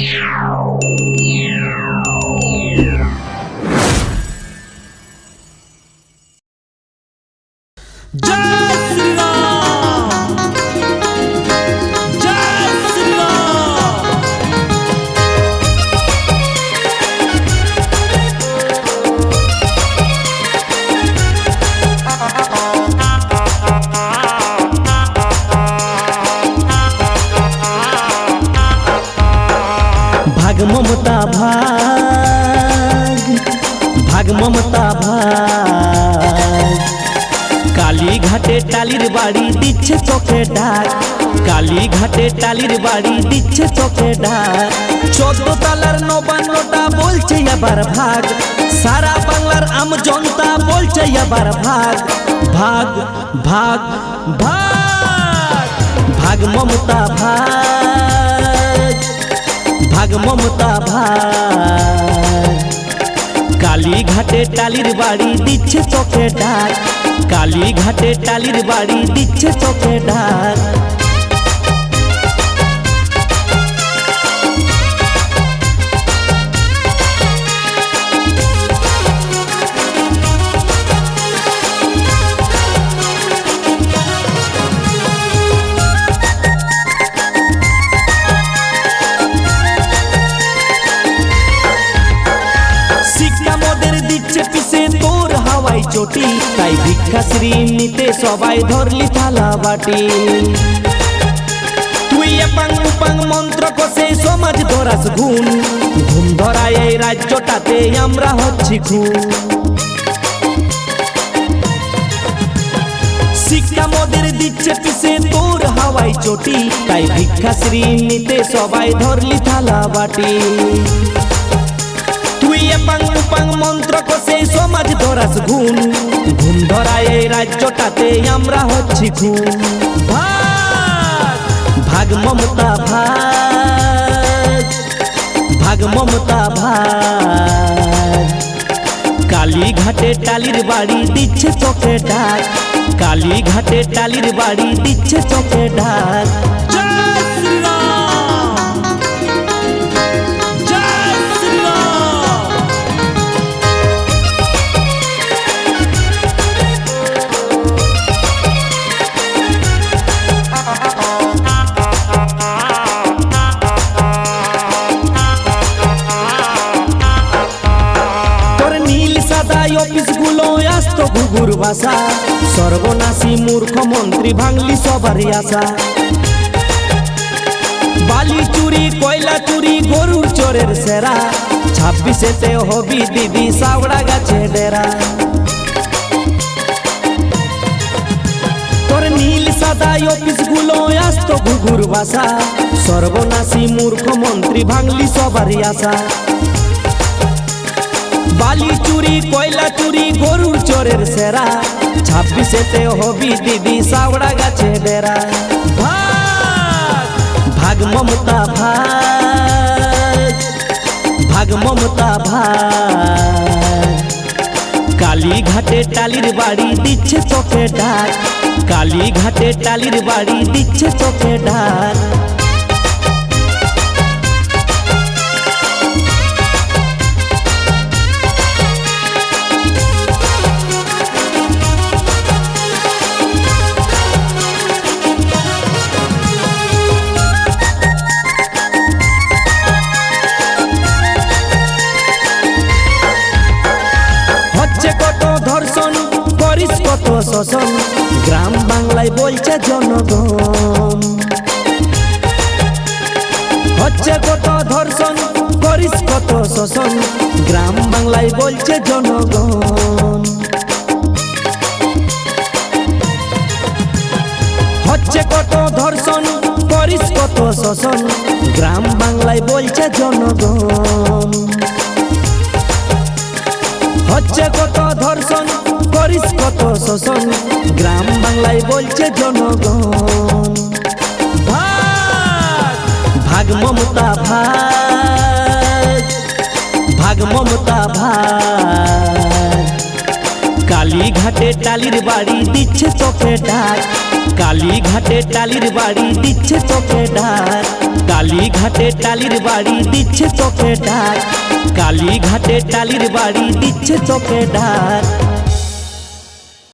Yeah! Mamata ভাগ ভাগ মমতা ভাগ। কালীঘাটে টালির বাড়ি দিচ্ছে তোকে ডাক, কালীঘাটে টালির বাড়ি দিচ্ছে তোকে ডাক। চোদ্দ তালার নবান্নটা বলছে আবার ভাগ, সারা বাংলার আম জনতা বলছে আবার ভাগ। ভাগ ভাগ ভাগ ভাগ মমতা ভাগ। ভাগ মমতা ভাগ কালীঘাটে টালির বাড়ি দিচ্ছে চোখে ডাক কালীঘাটে টালির বাড়ি দিচ্ছে চোখে ডাক চটি তাই ভিক্ষাশ্রী নিতে সবাই ধরলি থালা বাটি। তুই এপাং উপাং মন্ত্র কষে সমাজ ধরাস গুণ ঘুম ধরায় এই রাজ্যটাতে আমরা হচ্ছি খুন। শিক্ষা মোদের দিচ্ছে পিছে তোর হাওয়াই চটি, তাই ভিক্ষাশ্রী নিতে সবাই ধরলি থালা বাটি। তুই এপাং উপাং মন্ত্র কষে সমাজ ধরাস গুণ ঘুম ধরায় এই রাজ্যটাতে আমরা হচ্ছি খুন। ভাগ মমতা, ভাগ। ভাগ মমতা, ভাগ। কালী ঘাটে টালির বাড়ি দিচ্ছে চোখে ডাক। কালী ঘাটে টালির বাড়ি দিচ্ছে চোখে ডাক। সাদা অফিসগুলো আসতো ঘুঘুর ভাষা। সর্বনাশী মূর্খ মন্ত্রী ভাঙলি সবারই আশা। বালি চুরি, কয়লা চুরি, গরুর চোরের সেরা। ছাব্বিশেতে হবি দিদি সাওড়া গাছে ডেরা। তোর নীল সাদা অফিসগুলো আসতো ঘুঘুর ভাষা। সর্বনাশী মূর্খ মন্ত্রী ভাঙলি সবারই আশা। কয়লা চুরি, গরুর চোরের সেরা। ছাব্বিশেতে হবি দিদি সাওড়া গাছে ডেরা ভাগ ভাগ মমতা, ভাগ ভাগ মমতা, ভাগ। কালী ঘাটে টালির বাড়ি দিচ্ছে চোখে ডাক। কালী ঘাটে টালির বাড়ি দিচ্ছে চোখে ডাক। শোষণ গ্রাম বাংলায় বলছে জনগণ। হচ্ছে কত ধর্ষণ, করিস কত শোষণ, গ্রাম বাংলায় বলছে জনগণ। হচ্ছে কত ধর্ষণ, করিস কত শোষণ, গ্রাম বাংলায় বলছে জনগণ। হচ্ছে কত শোষণ। গ্রাম বাংলায় বলছে জনগণ। ভাগ মমতা, ভাগ ভাগ মমতা, ভাগ। কালী ঘাটে টালির বাড়ি দিচ্ছে চোখে ডাক। কালী ঘাটে টালির বাড়ি দিচ্ছে চোখে ডাক। কালী ঘাটে টালির বাড়ি দিচ্ছে চোখে ডাক। কালী ঘাটে টালির বাড়ি দিচ্ছে চোখে ডাক।